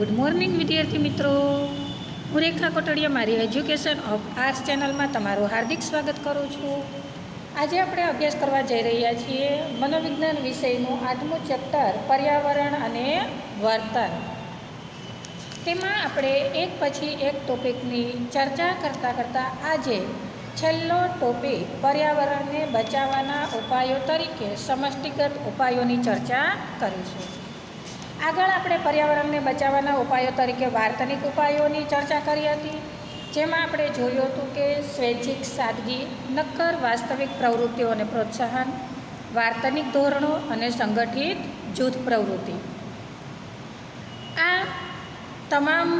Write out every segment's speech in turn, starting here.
Good morning વિદ્યાર્થી મિત્રો. હું રેખા કોટડીયા, મારી એજ્યુકેશન ઓફ આર્ટ્સ ચેનલમાં તમારું હાર્દિક સ્વાગત કરું છું. આજે આપણે અભ્યાસ કરવા જઈ રહ્યા છીએ મનોવિજ્ઞાન વિષયનું આઠમું ચેપ્ટર, પર્યાવરણ અને વર્તન. તેમાં આપણે એક પછી એક ટોપિકની ચર્ચા કરતાં કરતાં આજે છેલ્લો ટોપિક, પર્યાવરણને બચાવવાના ઉપાયો તરીકે સમષ્ટિગત ઉપાયોની ચર્ચા કરીશું. આગળ આપણે પર્યાવરણને બચાવવાના ઉપાયો તરીકે વાર્તનિક ઉપાયોની ચર્ચા કરી હતી, જેમાં આપણે જોયું હતું કે સ્વૈચ્છિક સાદગી, નક્કર વાસ્તવિક પ્રવૃત્તિઓને પ્રોત્સાહન, વાર્તનિક ધોરણો અને સંગઠિત જૂથ પ્રવૃત્તિ. આ તમામ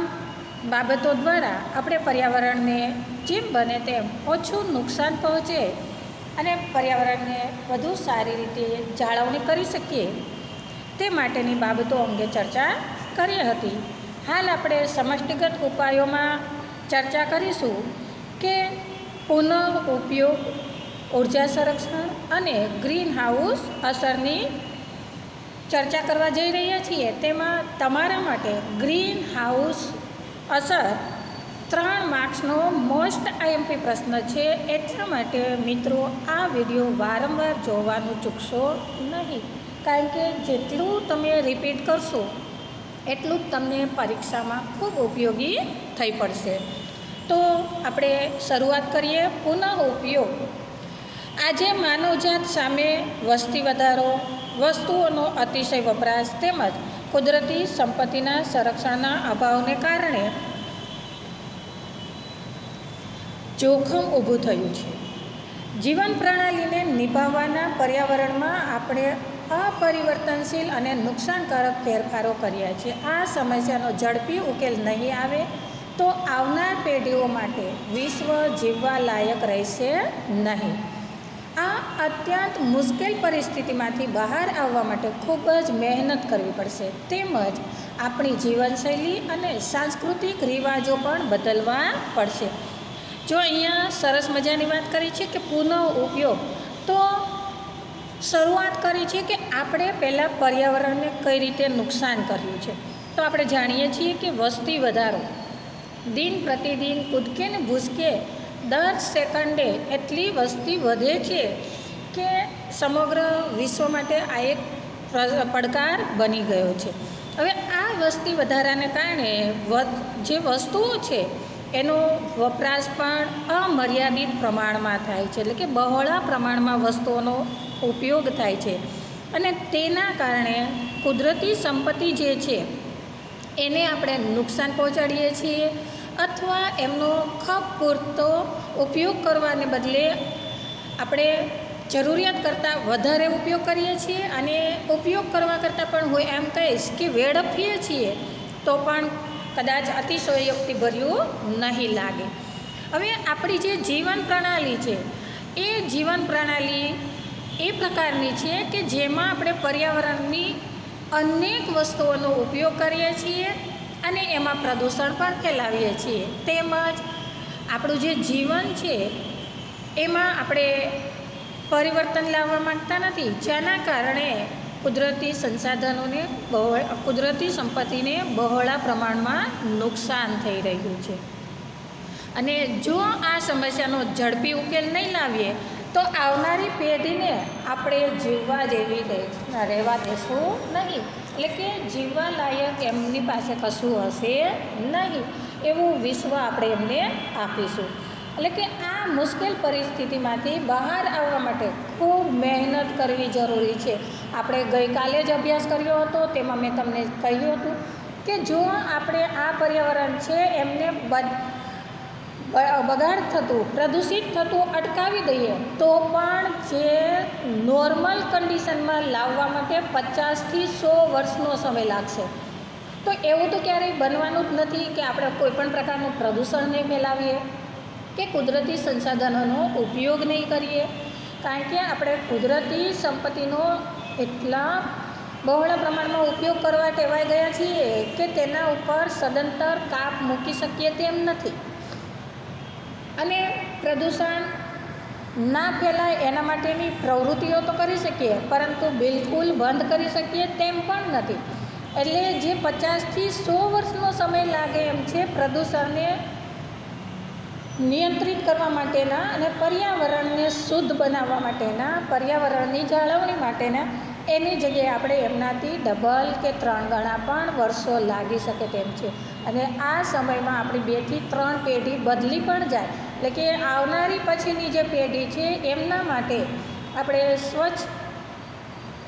બાબતો દ્વારા આપણે પર્યાવરણને જેમ બને તેમ ઓછું નુકસાન પહોંચે અને પર્યાવરણને વધુ સારી રીતે જાળવણી કરી શકીએ. તે માટેની બાબતો અંગે ચર્ચા કરી હતી. હાલ આપણે સમષ્ટિગત ઉપાયોમાં ચર્ચા કરીશું કે પુનઃ ઉપયોગ, ઊર્જા સંરક્ષણ અને ગ્રીન હાઉસ અસરની ચર્ચા કરવા જઈ રહ્યા છીએ. તેમાં તમારા માટે ગ્રીન હાઉસ અસર ત્રણ માર્ક્સનો મોસ્ટ આઈએમપી પ્રશ્ન છે. એટલા માટે મિત્રો, આ વીડિયો વારંવાર જોવાનું ચૂકશો નહીં. કારણ કે જેટલું તમે રિપીટ કરશો, એટલું જ તમને પરીક્ષામાં ખૂબ ઉપયોગી થઈ પડશે. તો આપણે શરૂઆત કરીએ પુનઃ ઉપયોગ. આજે માનવજાત સામે વસ્તી વધારો, વસ્તુઓનો અતિશય વપરાશ તેમજ કુદરતી સંપત્તિના સંરક્ષણના અભાવને કારણે જોખમ ઊભું થયું છે. જીવન પ્રણાલીને નિભાવવાના પર્યાવરણમાં આપણે અપરિવર્તનશીલ અને નુકસાનકારક ફેરફારો કર્યા છે. આ સમસ્યાનો ઝડપી ઉકેલ નહીં આવે તો આવનાર પેઢીઓ માટે વિશ્વ જીવવા લાયક રહેશે નહીં. આ અત્યંત મુશ્કેલ પરિસ્થિતિમાંથી બહાર આવવા માટે ખૂબ જ મહેનત કરવી પડશે. તેમજ આપણી જીવનશૈલી અને સાંસ્કૃતિક રિવાજો પણ બદલવા પડશે. જો અહીંયા સરસ મજાની વાત કરી છે કે પુનઃ ઉપયોગ તો શરૂઆત કરી છે કે આપણે પહેલાં પર્યાવરણને કઈ રીતે નુકસાન કર્યું છે. તો આપણે જાણીએ છીએ કે વસ્તી વધારો, દિન પ્રતિદિન કૂદકે ને ભૂસકે, દર સેકન્ડે એટલી વસ્તી વધે છે કે સમગ્ર વિશ્વ માટે આ એક પડકાર બની ગયો છે. હવે આ વસ્તી વધારાને કારણે જે વસ્તુઓ છે, એનો વપરાશ પણ અમર્યાદિત પ્રમાણમાં થાય છે. એટલે કે બહોળા પ્રમાણમાં વસ્તુઓનો ઉપયોગ થાય છે. અને તેના કારણે કુદરતી સંપત્તિ જે છે, એને આપણે નુકસાન પહોંચાડીએ છીએ અથવા એમનો ખપ પૂરતો ઉપયોગ કરવાને બદલે આપણે જરૂરિયાત કરતાં વધારે ઉપયોગ કરીએ છીએ અને ઉપયોગ કરવા કરતાં પણ હું એમ કહીશ કે વેડફીએ છીએ તો પણ કદાચ અતિશયોક્તિભર્યું નહીં લાગે. હવે આપણી જે જીવન પ્રણાલી છે, એ જીવન પ્રણાલી એ પ્રકારની છે કે જેમાં આપણે પર્યાવરણની અનેક વસ્તુઓનો ઉપયોગ કરીએ છીએ અને એમાં પ્રદૂષણ પણ ફેલાવીએ છીએ. તેમજ આપણું જે જીવન છે, એમાં આપણે પરિવર્તન લાવવા માગતા નથી. જેના કારણે કુદરતી સંસાધનોને બહોળ, કુદરતી સંપત્તિને બહોળા પ્રમાણમાં નુકસાન થઈ રહ્યું છે. અને જો આ સમસ્યાનો ઝડપી ઉકેલ નહીં લાવીએ તો આવનારી પેઢીને આપણે જીવવા જેવી રહેવા દેશું નહીં. એટલે કે જીવવા લાયક એમની પાસે કશું હશે નહીં. એવું વિશ્વ આપણે એમને આપીશું. એટલે કે આ મુશ્કેલ પરિસ્થિતિમાંથી બહાર આવવા માટે ખૂબ મહેનત કરવી જરૂરી છે. આપણે ગઈકાલે જ અભ્યાસ કર્યો હતો, તેમાં મેં તમને કહ્યું હતું કે જો આપણે આ પર્યાવરણ છે, એમને બગાડ થતું, પ્રદૂષિત થતું અટકાવી દઈએ, તો પણ જે નોર્મલ કન્ડિશનમાં લાવવા માટે પચાસથી સો વર્ષનો સમય લાગશે. તો એવું તો ક્યારેય બનવાનું જ નથી કે આપણે કોઈપણ પ્રકારનું પ્રદૂષણ નહીં ફેલાવીએ, કે કુદરતી સંસાધનોનો ઉપયોગ નહીં કરીએ. કારણ કે આપણે કુદરતી સંપત્તિનો એટલા બહોળા પ્રમાણમાં ઉપયોગ કરવા ટેવાઈ ગયા છીએ કે તેના ઉપર સદંતર કાપ મૂકી શકીએ તેમ નથી. અને પ્રદૂષણ ના ફેલાય એના માટેની પ્રવૃત્તિઓ તો કરી શકીએ, પરંતુ બિલકુલ બંધ કરી શકીએ તેમ પણ નથી. એટલે જે પચાસથી સો વર્ષનો સમય લાગે એમ છે પ્રદૂષણને નિયંત્રિત કરવા માટેના અને પર્યાવરણને શુદ્ધ બનાવવા માટેના, પર્યાવરણની જાળવણી માટેના, એની જગ્યાએ આપણે એમનાથી ડબલ કે ત્રણ ગણા પણ વર્ષો લાગી શકે તેમ છે. અને આ સમયમાં આપણી બેથી ત્રણ પેઢી બદલી પણ જાય. એટલે કે આવનારી પછીની જે પેઢી છે, એમના માટે આપણે સ્વચ્છ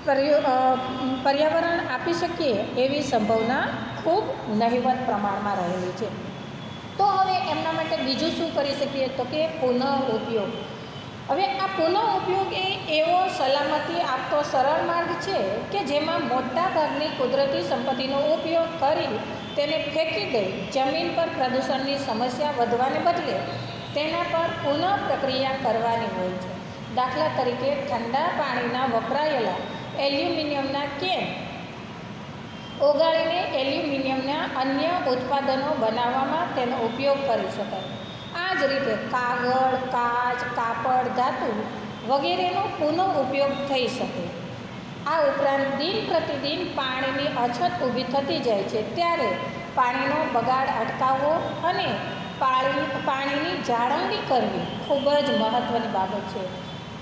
પર્ય- પર્યાવરણ આપી શકીએ એવી સંભાવના ખૂબ નહિવત પ્રમાણમાં રહેલી છે. તો હવે એમના માટે બીજું શું કરી શકીએ? તો કે પુનઃ ઉપયોગ હવે આ પુનઃ ઉપયોગ એ એવો સલામતી આપતો સરળ માર્ગ છે કે જેમાં મોટા ભાગની કુદરતી સંપત્તિનો ઉપયોગ કરી તેને ફેંકી દઈ જમીન પર પ્રદૂષણની સમસ્યા વધવાને બદલે તેના પર પુનઃ પ્રક્રિયા કરવાની હોય છે. દાખલા તરીકે ઠંડા પાણીના વપરાયેલા એલ્યુમિનિયમના કેન ઓગાળીને એલ્યુમિનિયમના અન્ય ઉત્પાદનો બનાવવામાં તેનો ઉપયોગ કરી શકાય. આ જ રીતે કાગળ, કાચ, કાપડ, ધાતુ વગેરેનો પુનઃ ઉપયોગ થઈ શકે. આ ઉપરાંત દિન પ્રતિદિન પાણીની અછત ઊભી થતી જાય છે. ત્યારે પાણીનો બગાડ અટકાવવો અને પાણી પાણીની જાળવણી કરવી ખૂબ જ મહત્ત્વની બાબત છે.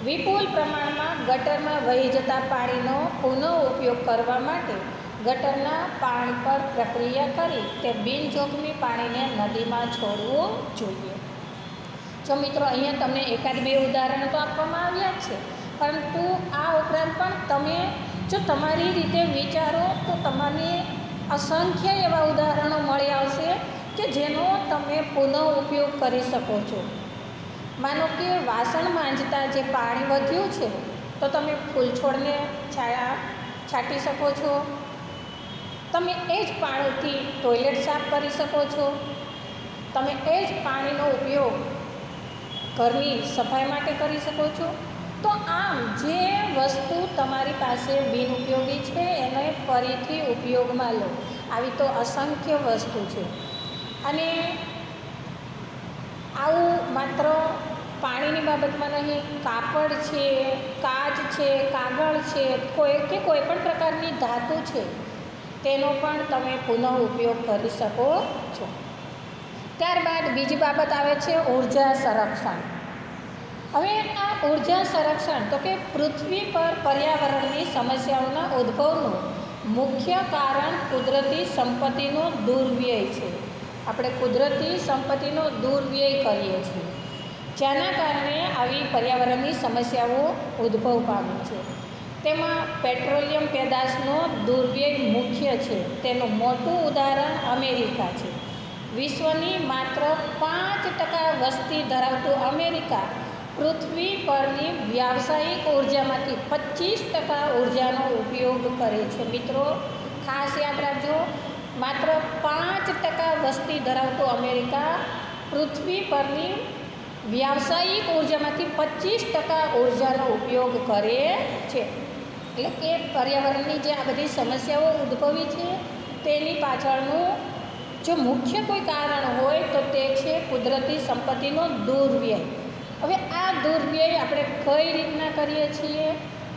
વિપુલ પ્રમાણમાં ગટરમાં વહી જતા પાણીનો પુનઃ ઉપયોગ કરવા માટે ગટરના પાણી પર પ્રક્રિયા કરી તે બિનજોખમી પાણીને નદીમાં છોડવું જોઈએ. જો મિત્રો, અહીંયા તમને એકાદ બે ઉદાહરણ તો આપવામાં આવ્યા જ છે. પરંતુ આ ઉપરાંત પણ તમે જો તમારી રીતે વિચારો, તો તમને અસંખ્ય એવા ઉદાહરણો મળી આવશે કે જેનો તમે પુનઃ ઉપયોગ કરી શકો છો. માનો કે વાસણ માંજતા જે પાણી વધ્યું છે, તો તમે ફૂલ છોડને છાયા, છાંટી શકો છો. તમે એ જ પાણીથી ટોયલેટ સાફ કરી શકો છો. તમે એ જ પાણીનો ઉપયોગ ઘરની સફાઈ માટે કરી શકો છો? તો આમ જે વસ્તુ તમારી પાસે બિનઉપયોગી છે, એને ફરીથી ઉપયોગમાં લો. આવી તો અસંખ્ય વસ્તુ છે. અને આવું માત્ર પાણીની બાબતમાં નહીં, કાપડ છે, કાચ છે, કાગળ છે, કોઈ કે કોઈ પણ પ્રકારની ધાતુ છે, તેનો પણ તમે પુનઃ ઉપયોગ કરી શકો છો. ત્યારબાદ બીજી બાબત આવે છે ઊર્જા સંરક્ષણ. હવે આ ઊર્જા સંરક્ષણ તો કે પૃથ્વી પર પર્યાવરણની સમસ્યાઓના ઉદ્ભવનું મુખ્ય કારણ કુદરતી સંપત્તિનો દુર્વ્યય છે. આપણે કુદરતી સંપત્તિનો દુર્વ્યય કરીએ છીએ. જેના કારણે આવી પર્યાવરણની સમસ્યાઓ ઉદ્ભવ પામે છે. તેમાં પેટ્રોલિયમ પેદાશનો દુર્વ્યય મુખ્ય છે. તેનું મોટું ઉદાહરણ અમેરિકા છે. વિશ્વની માત્ર પાંચ ટકા વસ્તી ધરાવતું અમેરિકા પૃથ્વી પરની વ્યાવસાયિક ઉર્જામાંથી પચીસ ટકા ઉર્જાનો ઉપયોગ કરે છે. મિત્રો, ખાસ યાદ રાખજો, માત્ર પાંચ ટકા વસ્તી ધરાવતું અમેરિકા પૃથ્વી પરની વ્યાવસાયિક ઉર્જામાંથી પચીસ ટકા ઉર્જાનો ઉપયોગ કરે છે. એટલે કે પર્યાવરણની જે આ બધી સમસ્યાઓ ઉદ્ભવી છે, તેની પાછળનું જો મુખ્ય કોઈ કારણ હોય તો તે છે કુદરતી સંપત્તિનો દુર્વ્યય. હવે આ દુર્વ્યય આપણે કઈ રીતના કરીએ છીએ?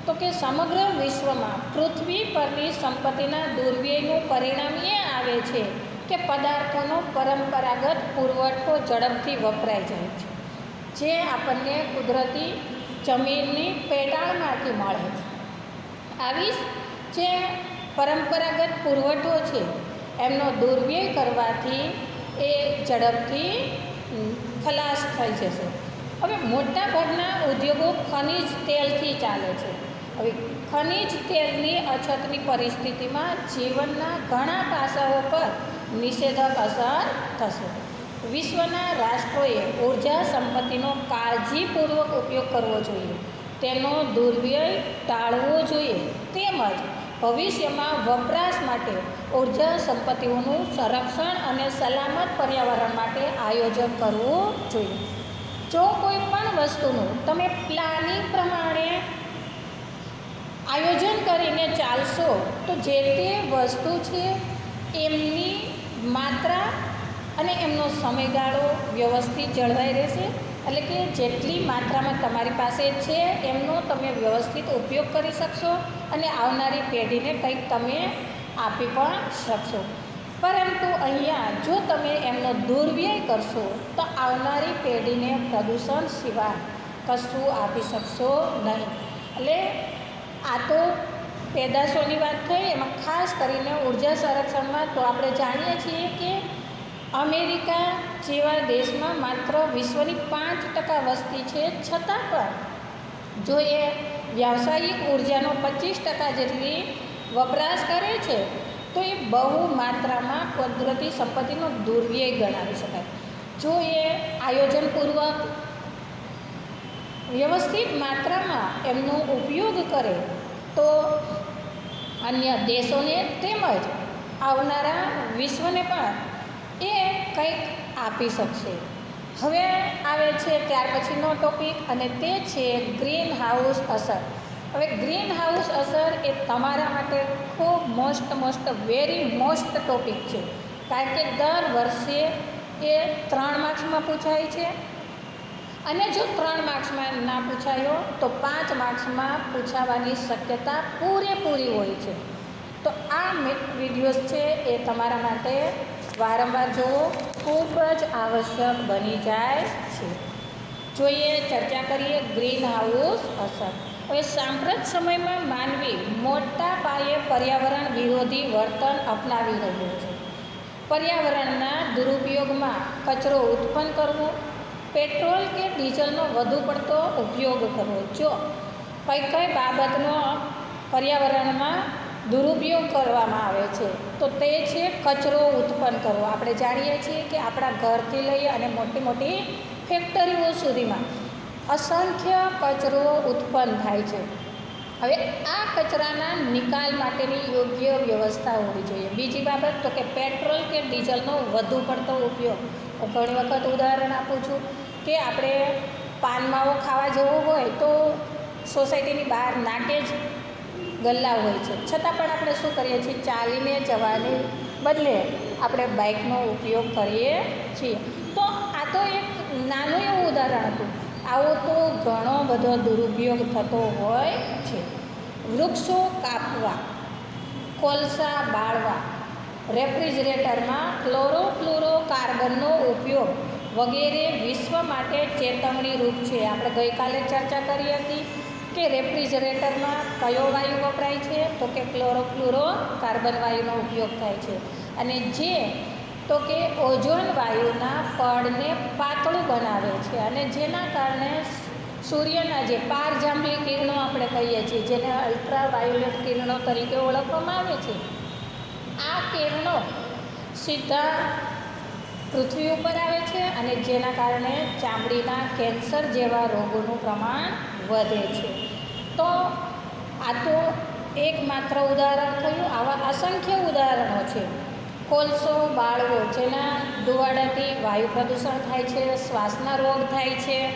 તો કે સમગ્ર વિશ્વમાં પૃથ્વી પરની સંપત્તિના દુર્વ્યયનું પરિણામ એ આવે છે કે પદાર્થોનો પરંપરાગત પુરવઠો ઝડપથી વપરાઈ જાય છે, જે આપણને કુદરતી જમીનની પેટાળમાંથી મળે છે. આવી જે પરંપરાગત પુરવઠો છે એમનો દુર્વ્યય કરવાથી એ ઝડપથી ખલાસ થઈ જશે. હવે મોટા ભાગના ઉદ્યોગો ખનિજ તેલથી ચાલે છે. હવે ખનિજ તેલની અછતની પરિસ્થિતિમાં જીવનના ઘણા પાસાઓ પર નિષેધક અસર થશે. વિશ્વના રાષ્ટ્રોએ ઊર્જા સંપત્તિનો કાળજીપૂર્વક ઉપયોગ કરવો જોઈએ. તેનો દુર્વ્યય ટાળવો જોઈએ. તેમજ ભવિષ્યમાં વપરાશ માટે ઊર્જા સંપત્તિઓનું સંરક્ષણ અને સલામત પર્યાવરણ માટે આયોજન કરવું જોઈએ. જો કોઈ પણ વસ્તુનું તમે પ્લાનિંગ પ્રમાણે આયોજન કરીને ચાલશો, તો જે તે વસ્તુ છે એમની માત્રા અને એમનો સમયગાળો વ્યવસ્થિત જળવાઈ રહેશે. એટલે કે જેટલી માત્રામાં તમારી પાસે છે, એમનો તમે વ્યવસ્થિત ઉપયોગ કરી શકશો અને આવનારી પેઢીને કંઈક તમે આપી પણ શકશો. પરંતુ અહીંયા જો તમે એમનો દુર્વ્યય કરશો, તો આવનારી પેઢીને પ્રદૂષણ સિવાય કશું આપી શકશો નહીં. એટલે આ તો પેદાશોની વાત થઈ, એમાં ખાસ કરીને ઊર્જા સંરક્ષણમાં તો આપણે જાણીએ છીએ કે અમેરિકા જેવા દેશમાં માત્ર વિશ્વની પાંચ ટકા વસ્તી છે, છતાં પણ જો એ વ્યાવસાયિક ઉર્જાનો પચીસ ટકા જેટલી વપરાશ કરે છે, તો એ બહુ માત્રામાં કુદરતી સંપત્તિનો દુર્વ્યય ગણાવી શકાય. જો એ આયોજનપૂર્વક વ્યવસ્થિત માત્રામાં એમનો ઉપયોગ કરે, તો અન્ય દેશોને તેમજ આવનારા વિશ્વને પણ એ કંઈક આપી શકશે. હવે આવે છે ત્યાર પછીનો ટોપિક અને તે છે ગ્રીન હાઉસ અસર. હવે ગ્રીન હાઉસ અસર એ તમારા માટે ખૂબ most most very most topic છે. કારણ કે દર વર્ષે એ ત્રણ માર્ક્સમાં પૂછાય છે. અને જો ત્રણ માર્ક્સમાં ના પૂછાયો, તો પાંચ માર્ક્સમાં પૂછાવાની શક્યતા પૂરેપૂરી હોય છે. તો આ વિડીયોઝ છે એ તમારા માટે વારંવાર જોવો. ખૂબ જ આવશ્યક બની જાય છે. જોઈએ, ચર્ચા કરીએ ગ્રીન હાઉસ અસર. હવે સાંપ્રત સમયમાં માનવી મોટા પાયે પર્યાવરણ વિરોધી વર્તન અપનાવી રહ્યું છે. પર્યાવરણના દુરુપયોગમાં કચરો ઉત્પન્ન કરવો, પેટ્રોલ કે ડીઝલનો વધુ પડતો ઉપયોગ કરવો. જો કઈ કઈ બાબતનો પર્યાવરણમાં દુરુપયોગ કરવામાં આવે છે, તો તે છે કચરો ઉત્પન્ન કરવો. આપણે જાણીએ છીએ કે આપણા ઘરથી લઈ અને મોટી મોટી ફેક્ટરીઓ સુધીમાં અસંખ્ય કચરો ઉત્પન્ન થાય છે. હવે આ કચરાના નિકાલ માટેની યોગ્ય વ્યવસ્થા હોવી જોઈએ. બીજી બાબત તો કે પેટ્રોલ કે ડીઝલનો વધુ પડતો ઉપયોગ. હું ઘણી વખત ઉદાહરણ આપું છું કે આપણે પાનમાવો ખાવા જવું હોય તો સોસાયટીની બહાર નાકે જ ગલ્લા હોય છે. છતાં પણ આપણે શું કરીએ છીએ? ચાલીને, જવાની બદલે આપણે બાઇકનો ઉપયોગ કરીએ છીએ. તો આ તો એક નાનું એવું ઉદાહરણ હતું. આવો તો ઘણો બધો દુરુપયોગ થતો હોય છે. વૃક્ષો કાપવા, કોલસા બાળવા, રેફ્રિજરેટરમાં ક્લોરોફ્લોરો કાર્બનનો ઉપયોગ વગેરે વિશ્વ માટે ચેતવણી રૂપ છે. આપણે ગઈકાલે ચર્ચા કરી હતી કે રેફ્રિજરેટરમાં કયો વાયુ વપરાય છે? તો કે ક્લોરોફ્લોરો કાર્બન વાયુનો ઉપયોગ થાય છે. અને જે, તો કે ઓઝોન વાયુના પડને પાતળું બનાવે છે. અને જેના કારણે સૂર્યના જે પારજાંબલી કિરણો આપણે કહીએ છીએ, જેને અલ્ટ્રા વાયોલેટ કિરણો તરીકે ઓળખવામાં આવે છે, આ કિરણો સીધા પૃથ્વી ઉપર આવે છે અને જેના કારણે ચામડીના કેન્સર જેવા રોગોનું પ્રમાણ વધે છે. તો આ તો એકમાત્ર ઉદાહરણ થયું. આવા અસંખ્ય ઉદાહરણો છે. કોલસો, બાળવો, જેના ધુવાડાથી વાયુ પ્રદૂષણ થાય છે, શ્વાસના રોગ થાય છે,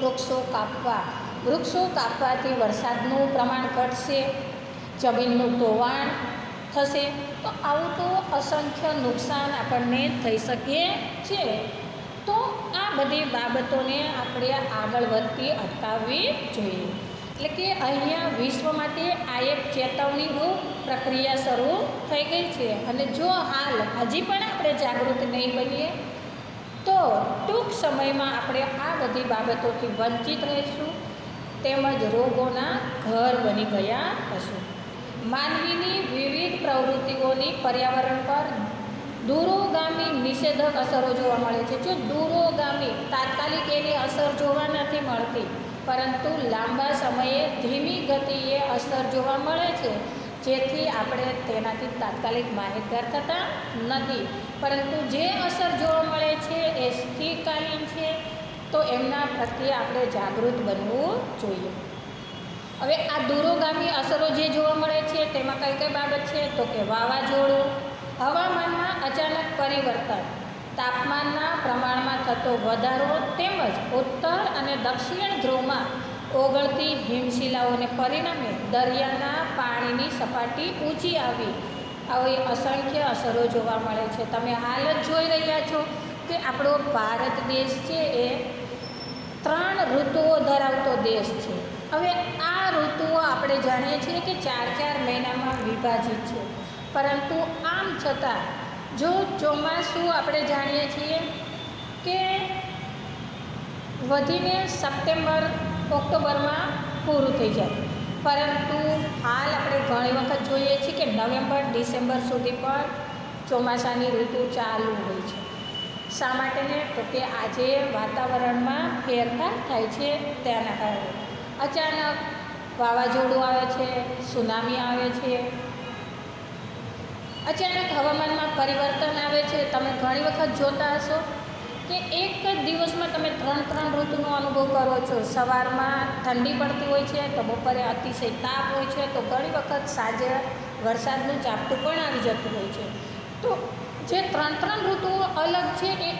વૃક્ષો કાપવા. વૃક્ષો કાપવાથી વરસાદનું પ્રમાણ ઘટશે, જમીનનું ધોવાણ થશે. તો આવું તો અસંખ્ય નુકસાન આપણને થઈ શકે છે. આ બધી બાબતોને આપણે આગળ વધતી અટકાવવી જોઈએ. એટલે કે અહીંયા વિશ્વ માટે આ એક ચેતવણીરૂપ પ્રક્રિયા શરૂ થઈ ગઈ છે. અને જો હાલ હજી પણ આપણે જાગૃત નહીં બનીએ, તો ટૂંક સમયમાં આપણે આ બધી બાબતોથી વંચિત રહીશું. તેમજ રોગોના ઘર બની ગયા હશું. માનવીની વિવિધ પ્રવૃત્તિઓની પર્યાવરણ પર દૂરોગામી નિષેધક અસરો જોવા મળે છે. જો દૂરોગામી તાત્કાલિક એની અસર જોવા નથી મળતી, પરંતુ લાંબા સમયે ધીમી ગતિએ અસર જોવા મળે છે, જેથી આપણે તેનાથી તાત્કાલિક માહિતગાર થતા નથી. પરંતુ જે અસર જોવા મળે છે એ સ્થિરકાલીન છે, તો એમના પ્રત્યે આપણે જાગૃત બનવું જોઈએ. હવે આ દૂરોગામી અસરો જે જોવા મળે છે, તેમાં કઈ કઈ બાબત છે? તો કે વાવાઝોડું હવામાનમાં અચાનક પરિવર્તન, તાપમાનના પ્રમાણમાં થતો વધારો તેમજ ઉત્તર અને દક્ષિણ ધ્રુવમાં ઓગળતી હિમશિલાઓને પરિણામે દરિયાના પાણીની સપાટી ઊંચી આવી. આવી અસંખ્ય અસરો જોવા મળે છે. તમે હાલ જ જોઈ રહ્યા છો કે આપણો ભારત દેશ છે એ ત્રણ ઋતુઓ ધરાવતો દેશ છે. હવે આ ઋતુઓ આપણે જાણીએ છીએ કે ચાર ચાર મહિનામાં વિભાજિત છે. પરંતુ આમ છતાં, જો ચોમાસું આપણે જાણીએ છીએ કે વધીને સપ્ટેમ્બર, ઓક્ટોબરમાં પૂરું થઈ જાય. પરંતુ હાલ આપણે ઘણી વખત જોઈએ છીએ કે નવેમ્બર, ડિસેમ્બર સુધી પણ ચોમાસાની ઋતુ ચાલુ હોય છે. શા માટેને? તો કે આજે વાતાવરણમાં ફેરફાર થાય છે તેના કારણે. અચાનક વાવાઝોડું આવે છે, સુનામી આવે છે અચાનક હવામાનમાં પરિવર્તન આવે છે, તમે ઘણી વખત જોતા હશો કે એક જ દિવસમાં તમે ત્રણ ત્રણ ઋતુનો અનુભવ કરો છો. સવારમાં ઠંડી પડતી હોય છે, તો બપોરે અતિશય તાપ હોય છે, તો ઘણી વખત સાંજે વરસાદનું ઝાપટું પણ આવી જતું હોય છે. તો જે ત્રણ ત્રણ ઋતુઓ અલગ છે, એ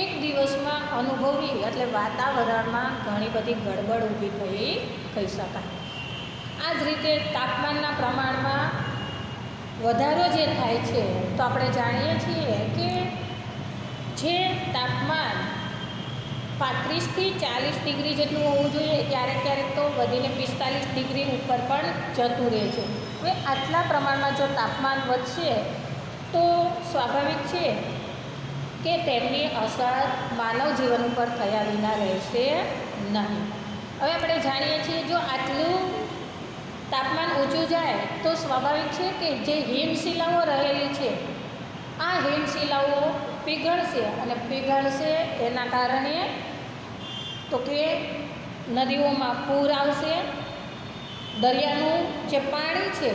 એક દિવસમાં અનુભવી એટલે વાતાવરણમાં ઘણી બધી ગડબડ ઊભી થઈ, કહી શકાય. આ જ રીતે તાપમાનના પ્રમાણમાં વધારો જે થાય છે, તો આપણે જાણીએ છીએ કે જે તાપમાન પાંત્રીસથી ચાલીસ ડિગ્રી જેટલું હોવું જોઈએ, ક્યારેક ક્યારેક તો વધીને પિસ્તાલીસ ડિગ્રી ઉપર પણ જતું રહે છે. હવે આટલા પ્રમાણમાં જો તાપમાન વધશે, તો સ્વાભાવિક છે કે તેમની અસર માનવ જીવન ઉપર થયા વિના રહેશે નહીં. હવે આપણે જાણીએ છીએ જો આટલું તાપમાન ઊંચું જાય તો સ્વાભાવિક છે કે જે હિમશિલાઓ રહેલી છે, આ હિમશિલાઓ પીગળશે અને પીગળશે એના કારણે તો કે નદીઓમાં પૂર આવશે, દરિયાનું જે પાણી છે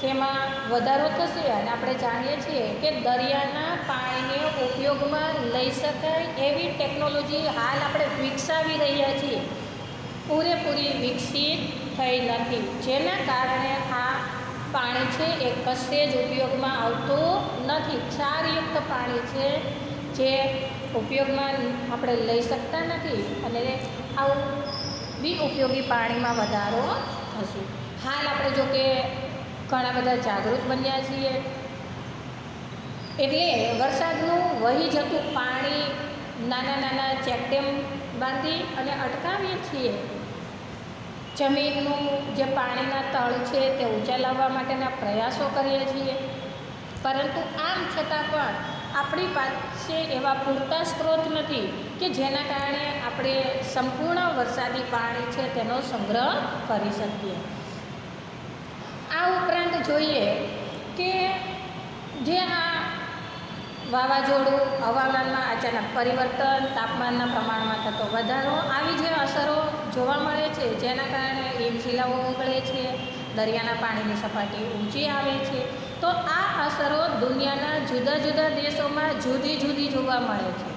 તેમાં વધારો થશે અને આપણે જાણીએ છીએ કે દરિયાના પાણીને ઉપયોગમાં લઈ શકાય એવી ટેકનોલોજી હાલ આપણે વિકસાવી રહ્યા છીએ. પૂરેપૂરી વિકસિત થઈ નથી. જેના કારણે આ પાણી છે એ કશે જ ઉપયોગમાં આવતું નથી. ક્ષારયુક્ત પાણી છે જે ઉપયોગમાં આપણે લઈ શકતા નથી અને આવું બિનઉપયોગી પાણીમાં વધારો થશે. હાલ આપણે જો કે ઘણા બધા જાગૃત બન્યા છીએ. એટલે વરસાદનું વહી જતું પાણી નાના નાના ચેકડેમ બાંધી અને અટકાવીએ છીએ. જમીનનું જે પાણીના તળ છે તે ઊંચા લાવવા માટેના પ્રયાસો કરીએ છીએ. પરંતુ આમ છતાં પણ આપણી પાસે એવા પૂરતા સ્ત્રોત નથી કે જેના કારણે આપણે સંપૂર્ણ વરસાદી પાણી છે તેનો સંગ્રહ કરી શકીએ. આ ઉપરાંત જોઈએ કે જે આ વાવાઝોડું, હવામાનમાં અચાનક પરિવર્તન, તાપમાનના પ્રમાણમાં થતો વધારો, આવી જે અસરો જોવા મળે છે, જેના કારણે હિમશિલાઓ ઓગળે છે, દરિયાના પાણીની સપાટી ઊંચી આવે છે, તો આ અસરો દુનિયાના જુદા જુદા દેશોમાં જુદી જુદી જોવા મળે છે.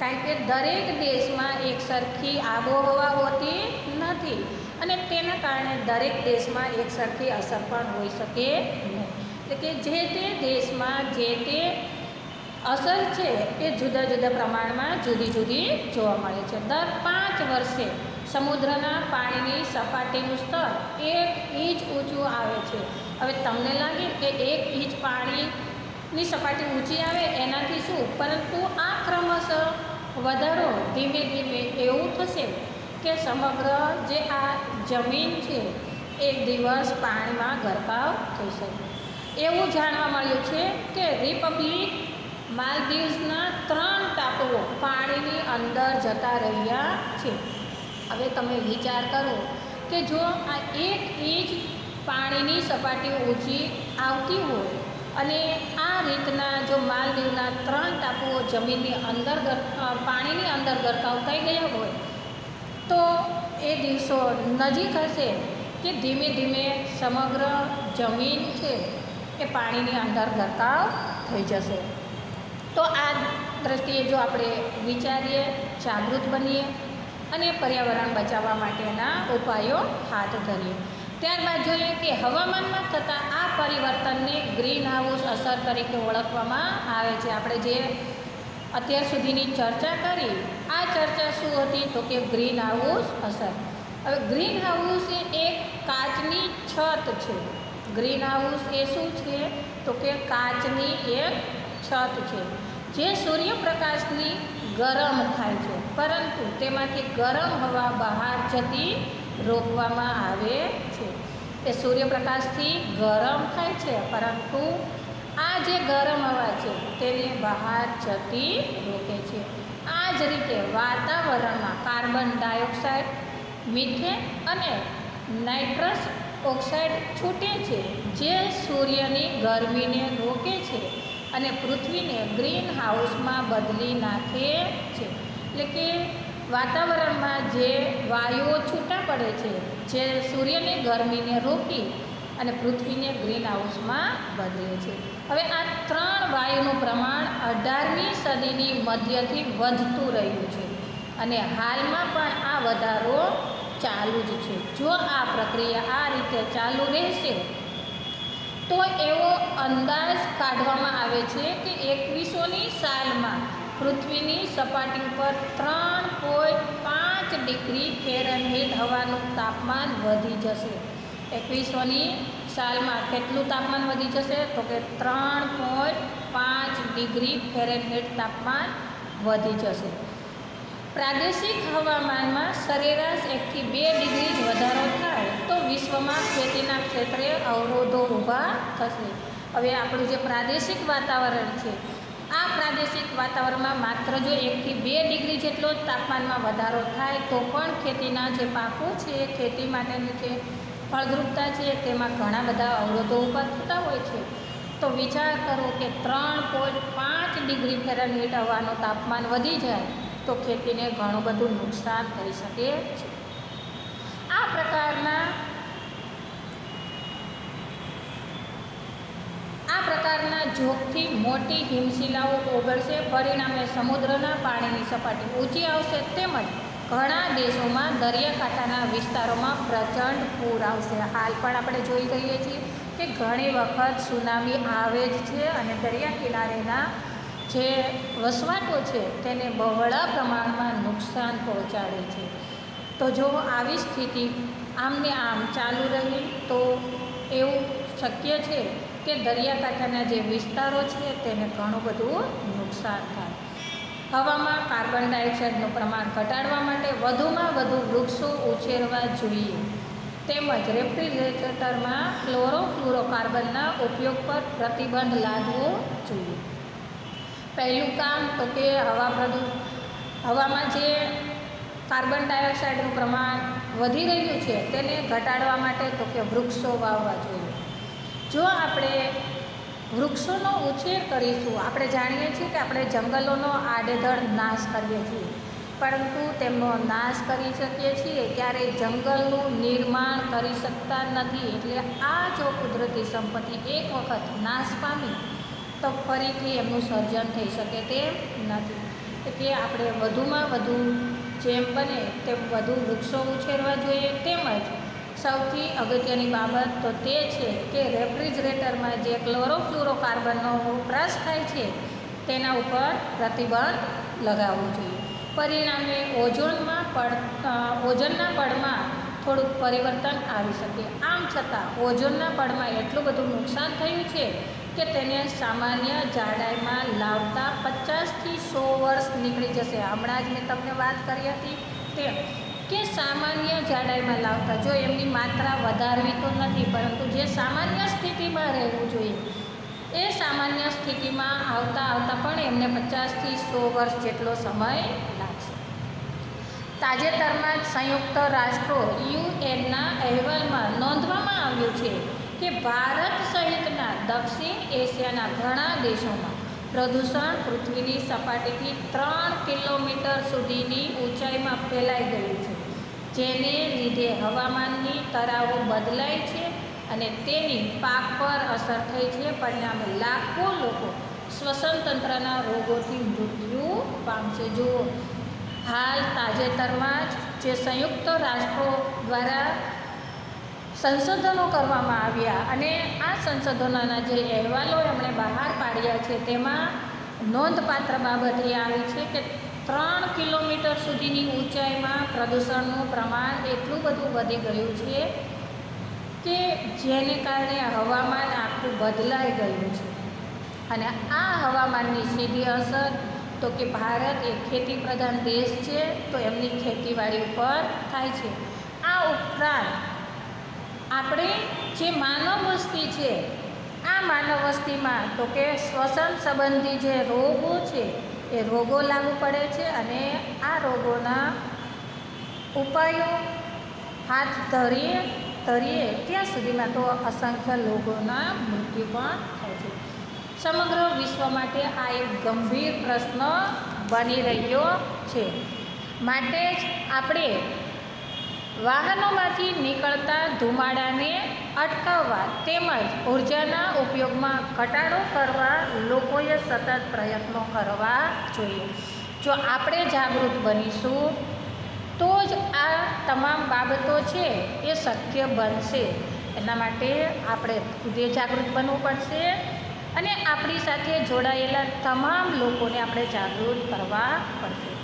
કારણ કે દરેક દેશમાં એક સરખી આબોહવા હોતી નથી અને તેના કારણે દરેક દેશમાં એક સરખી અસર પણ હોઈ શકે નહીં. એટલે કે જે તે દેશમાં જે તે અસર છે એ જુદા જુદા પ્રમાણમાં જુદી જુદી જોવા મળે છે. દર પાંચ વર્ષે સમુદ્રના પાણીની સપાટીનું સ્તર એક ઇંચ ઊંચું આવે છે. હવે તમને લાગે કે એક ઇંચ પાણીની સપાટી ઊંચી આવે એનાથી શું? પરંતુ આ ક્રમશઃ વધારો ધીમે ધીમે એવું થશે કે સમગ્ર જે આ જમીન છે એક દિવસ પાણીમાં ગરકાવ થઈ શકે. એવું જાણવા મળ્યું છે કે રિપબ્લિક માલદીવ્સના ત્રણ ટાપુઓ પાણીની અંદર જતા રહ્યા છે. હવે તમે વિચાર કરો કે જો આ એક ઇંચ પાણીની સપાટી ઊંચી આવતી હોય અને આ રીતના જો માલદીવના ત્રણ ટાપુઓ જમીનની અંદર પાણીની અંદર ગરકાવ થઈ ગયા હોય, તો એ દિવસો નજીક હશે કે ધીમે ધીમે સમગ્ર જમીન છે એ પાણીની અંદર ગરકાવ થઈ જશે. તો આ દ્રષ્ટિએ જો આપણે વિચારીએ, જાગૃત બનીએ અને પર્યાવરણ બચાવવા માટેના ઉપાયો હાથ ધરીએ. ત્યારબાદ જોઈએ કે હવામાનમાં થતા આ પરિવર્તનને ગ્રીન હાઉસ અસર તરીકે ઓળખવામાં આવે છે. આપણે જે અત્યાર સુધીની ચર્ચા કરી, આ ચર્ચા શું હતી? તો કે ગ્રીન હાઉસ અસર. હવે ગ્રીન હાઉસ એ એક કાચની છત છે. ગ્રીન હાઉસ એ શું છે? તો કે કાચની એક છત છે. જે સૂર્યપ્રકાશની ગરમ થાય છે, પરંતુ તેમાંથી ગરમ હવા બહાર જતી રોકવામાં આવે છે. એ સૂર્યપ્રકાશથી ગરમ થાય છે, પરંતુ આ જે ગરમ હવા છે, તેને બહાર જતી રોકે છે. આ જ રીતે વાતાવરણમાં કાર્બન ડાયોક્સાઇડ, મિથેન અને નાઇટ્રસ ઓક્સાઇડ છૂટે છે, જે સૂર્યની ગરમીને રોકે છે. અને પૃથ્વીને ગ્રીન હાઉસમાં બદલી નાખે છે. એટલે કે વાતાવરણમાં જે વાયુઓ છૂટા પડે છે, જે સૂર્યની ગરમીને રોકી અને પૃથ્વીને ગ્રીન હાઉસમાં બદલે છે. હવે આ ત્રણ વાયુનું પ્રમાણ અઢારમી સદીની મધ્યથી વધતું રહ્યું છે અને હાલમાં પણ આ વધારો ચાલુ જ છે. જો આ પ્રક્રિયા આ રીતે ચાલુ રહેશે તો એવો અંદાજ કાઢવામાં આવે છે કે એકવીસોની સાલમાં પૃથ્વીની સપાટી ઉપર ત્રણ પોઈન્ટ પાંચ ડિગ્રી ફેરનહીટ હવાનું તાપમાન વધી જશે. એકવીસોની સાલમાં કેટલું તાપમાન વધી જશે? તો કે ત્રણ પોઈન્ટ પાંચ ડિગ્રી ફેરનહીટ તાપમાન વધી જશે. પ્રાદેશિક હવામાનમાં સરેરાશ એકથી બે ડિગ્રી જ વધારો થાય. વિશ્વમાં ખેતીના ક્ષેત્રે અવરોધો ઊભા થશે. હવે આપણું જે પ્રાદેશિક વાતાવરણ છે, આ પ્રાદેશિક વાતાવરણમાં માત્ર જો એકથી બે ડિગ્રી જેટલો જ તાપમાનમાં વધારો થાય, તો પણ ખેતીના જે પાકો છે, ખેતી માટેની જે ફળદ્રુપતા છે, તેમાં ઘણા બધા અવરોધો ઊભા થતા હોય છે. તો વિચાર કરો કે ત્રણ પોઈન્ટ પાંચ ડિગ્રી ફેરનહીટ હવાનું તાપમાન વધી જાય, તો ખેતીને ઘણું બધું નુકસાન થઈ શકે છે. આ પ્રકારના આ પ્રકારના જોગથી મોટી હિમશિલાઓ ઓગળશે. પરિણામે સમુદ્રના પાણીની સપાટી ઊંચી આવશે તેમજ ઘણા દેશોમાં દરિયાકાંઠાના વિસ્તારોમાં પ્રચંડ પૂર આવશે. હાલ પણ આપણે જોઈ રહીએ છીએ કે ઘણી વખત સુનામી આવે જ છે અને દરિયા કિનારેના જે વસવાટો છે તેને બહોળા પ્રમાણમાં નુકસાન પહોંચાડે છે. તો જો આવી સ્થિતિ આમને આમ ચાલુ રહી તો એવું શક્ય છે કે દરિયાકાંઠાના જે વિસ્તારો છે તેને ઘણું બધું નુકસાન થાય. હવામાં કાર્બન ડાયોક્સાઇડનું પ્રમાણ ઘટાડવા માટે વધુમાં વધુ વૃક્ષો ઉછેરવા જોઈએ. તેમજ રેફ્રિજરેટરમાં ક્લોરોફ્લોરોકાર્બનના ઉપયોગ પર પ્રતિબંધ લાદવો જોઈએ. પહેલું કામ તો કે હવા પ્રદૂ, હવામાં જે કાર્બન ડાયોક્સાઇડનું પ્રમાણ વધી રહ્યું છે તેને ઘટાડવા માટે તો કે વૃક્ષો વાવવા જોઈએ. જો આપણે વૃક્ષોનો ઉછેર કરીશું, આપણે જાણીએ છીએ કે આપણે જંગલોનો આડેધડ નાશ કરીએ છીએ. પરંતુ તેમનો નાશ કરી શકીએ છીએ ત્યારે જંગલનું નિર્માણ કરી શકતા નથી. એટલે આ જો કુદરતી સંપત્તિ એક વખત નાશ પામી, તો ફરીથી એમનું સર્જન થઈ શકે તેમ નથી. એટલે આપણે વધુમાં વધુ જેમ બને, તેમ વધુ વૃક્ષો ઉછેરવા જોઈએ, તેમજ સૌથી અગત્યની બાબત તો તે છે કે રેફ્રિજરેટરમાં જે ક્લોરોફ્લોરોકાર્બનનો વપરાશ થાય છે, તેના ઉપર પ્રતિબંધ લગાવવો જોઈએ. પરિણામે ઓઝોનમાં પડ ઓઝોનના પડમાં થોડુંક પરિવર્તન આવી શકે. આમ છતાં ઓઝોનના પડમાં એટલું બધું નુકસાન થયું છે કે તેને સામાન્ય જાડાઈમાં લાવતા પચાસથી સો વર્ષ નીકળી જશે. હમણાં જ મેં તમને વાત કરી હતી તેમ કે સામાન્ય જાડાઈમાં લાવતા. જો એમની માત્રા વધારવી તો નથી, પરંતુ જે સામાન્ય સ્થિતિમાં રહેવું જોઈએ, એ સામાન્ય સ્થિતિમાં આવતા આવતા પણ એમને પચાસથી સો વર્ષ જેટલો સમય લાગશે. તાજેતરમાં જ સંયુક્ત રાષ્ટ્રો યુએનના અહેવાલમાં નોંધવામાં આવ્યું છે કે ભારત સહિતના દક્ષિણ એશિયાના ઘણા દેશોમાં પ્રદૂષણ પૃથ્વીની સપાટીથી ત્રણ કિલોમીટર સુધીની ઊંચાઈમાં ફેલાઈ ગયું જેને લીધે હવામાનની તરાવો બદલાય છે અને તેની પાક પર અસર થઈ છે. પરિણામે લાખો લોકો શ્વસન તંત્રના રોગોથી મૃત્યુ પામશે. જુઓ, હાલ તાજેતરમાં જ જે સંયુક્ત રાષ્ટ્રો દ્વારા સંશોધનો કરવામાં આવ્યા અને આ સંશોધનોના જે અહેવાલો એમણે બહાર પાડ્યા છે, તેમાં નોંધપાત્ર બાબત એ આવી છે કે ત્રણ કિલોમીટર સુધીની ઊંચાઈમાં પ્રદૂષણનું પ્રમાણ એટલું બધું વધી ગયું છે કે જેને કારણે હવામાન આખું બદલાઈ ગયું છે. અને આ હવામાનની સીધી અસર તો કે ભારત એ ખેતી પ્રધાન દેશ છે તો એમની ખેતીવાડી ઉપર થાય છે. આ ઉપરાંત આપણે જે માનવ વસ્તી છે આ માનવ વસ્તીમાં તો કે શ્વસન સંબંધી જે રોગો છે, એ રોગો લાગુ પડે છે અને આ રોગોના ઉપાયો હાથ ધરીએ ધરીએ ત્યાં સુધીમાં તો અસંખ્ય લોકોના મૃત્યુ પણ થાય છે. સમગ્ર વિશ્વ માટે આ એક ગંભીર પ્રશ્ન બની રહ્યો છે. માટે જ આપણે વાહનોમાંથી નીકળતા ધુમાડાને અટકાવવા તેમજ ઉર્જાના ઉપયોગમાં ઘટાડો કરવા લોકોએ સતત પ્રયત્નો કરવા જોઈએ. જો આપણે જાગૃત બનીશું, તો જ આ તમામ બાબતો છે એ શક્ય બનશે. એના માટે આપણે ખુદે જાગૃત બનવું પડશે અને આપણી સાથે જોડાયેલા તમામ લોકોને આપણે જાગૃત કરવા પડશે.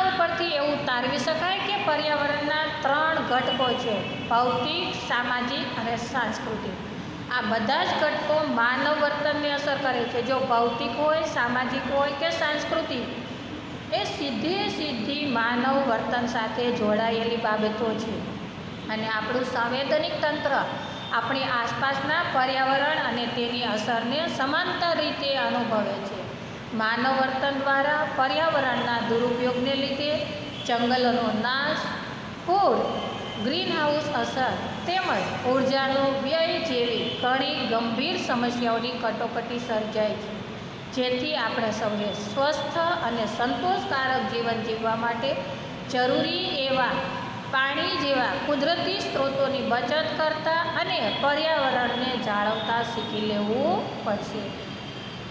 આ ઉપરથી એવું તારવી શકાય કે પર્યાવરણના ત્રણ ઘટકો છે, ભૌતિક, સામાજિક અને સાંસ્કૃતિક. આ બધા જ ઘટકો માનવ વર્તનને અસર કરે છે. જો ભૌતિક હોય, સામાજિક હોય કે સાંસ્કૃતિક, એ સીધી સીધી માનવ વર્તન સાથે જોડાયેલી બાબતો છે. અને આપણું સંવેદનિક તંત્ર આપણી આસપાસના પર્યાવરણ અને તેની અસરને સમાંતર રીતે અનુભવે છે. માનવ વર્તન દ્વારા પર્યાવરણના દુરુપયોગને લીધે જંગલોનો નાશ, પૂર, ગ્રીનહાઉસ અસર તેમજ ઉર્જાનો વ્યય જેવી ઘણી ગંભીર સમસ્યાઓની કટોકટી સર્જાય છે. જેથી આપણે સૌએ સ્વસ્થ અને સંતોષકારક જીવન જીવવા માટે જરૂરી એવા પાણી જેવા કુદરતી સ્ત્રોતોની બચત કરતા અને પર્યાવરણને જાળવતા શીખી લેવું પડશે.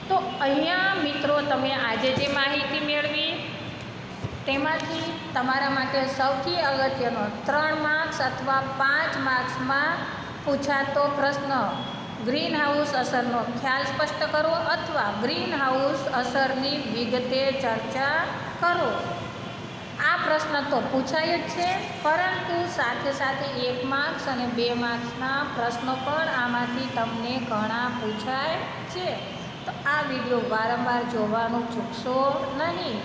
તો અહીંયા મિત્રો તમે આજે જે માહિતી મેળવી, તેમાંથી તમારા માટે સૌથી અગત્યનો ત્રણ માર્ક્સ અથવા પાંચ માર્ક્સમાં પૂછાતો પ્રશ્ન. ગ્રીન હાઉસ અસરનો ખ્યાલ સ્પષ્ટ કરો અથવા ગ્રીન હાઉસ અસરની વિગતે ચર્ચા કરો. આ પ્રશ્ન તો પૂછાય જ છે, પરંતુ સાથે સાથે એક માર્ક્સ અને બે માર્ક્સના પ્રશ્નો પણ આમાંથી તમને ઘણા પૂછાય છે. તો આ વીડિયો વારંવાર જોવાનું ચૂકશો નહીં.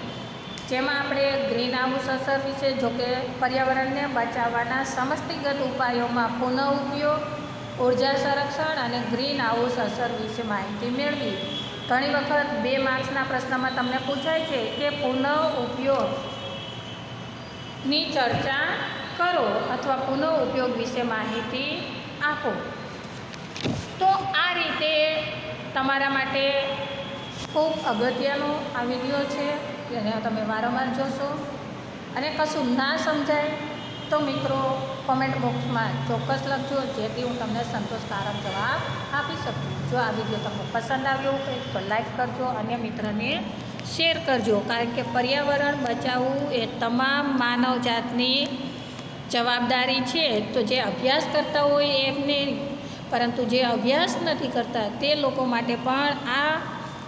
જેમાં આપણે ગ્રીન હાઉસ અસર વિશે જોકે પર્યાવરણને બચાવવાના સમષ્ટિગત ઉપાયોમાં પુનઃ ઉપયોગ, ઊર્જા સંરક્ષણ અને ગ્રીન હાઉસ અસર વિશે માહિતી મેળવી. ઘણી વખત બે માર્ક્સના પ્રશ્નમાં તમને પૂછાય છે કે પુનઃ ઉપયોગની ચર્ચા કરો અથવા પુનઃ ઉપયોગ વિશે માહિતી આપો. તમારા માટે ખૂબ અગત્યનો આ વીડિયો છે, જેને તમે વારંવાર જોશો. અને કશું ના સમજાય તો મિત્રો કોમેન્ટ બોક્સમાં ચોક્કસ લખજો, જેથી હું તમને સંતોષકારક જવાબ આપી શકું. જો આ વીડિયો તમને પસંદ આવ્યો હોય તો લાઈક કરજો અને મિત્રને શેર કરજો, કારણ કે પર્યાવરણ બચાવવું એ તમામ માનવજાતની જવાબદારી છે. તો જે અભ્યાસ કરતા હોય એમને પરંતુ જે અભ્યાસ નથી કરતા તે લોકો માટે પણ આ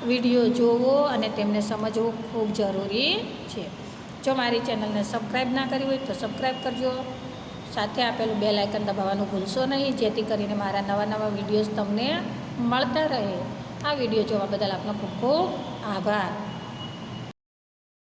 વીડિયો જોવો અને તેમને સમજવું ખૂબ જરૂરી છે. જો મારી ચેનલને સબસ્ક્રાઈબ ના કરી હોય તો સબસ્ક્રાઈબ કરજો. સાથે આપેલું બેલ આઇકન દબાવવાનું ભૂલશો નહીં, જેથી કરીને મારા નવા નવા વિડીયોઝ તમને મળતા રહે. આ વીડિયો જોવા બદલ આપનો ખૂબ ખૂબ આભાર.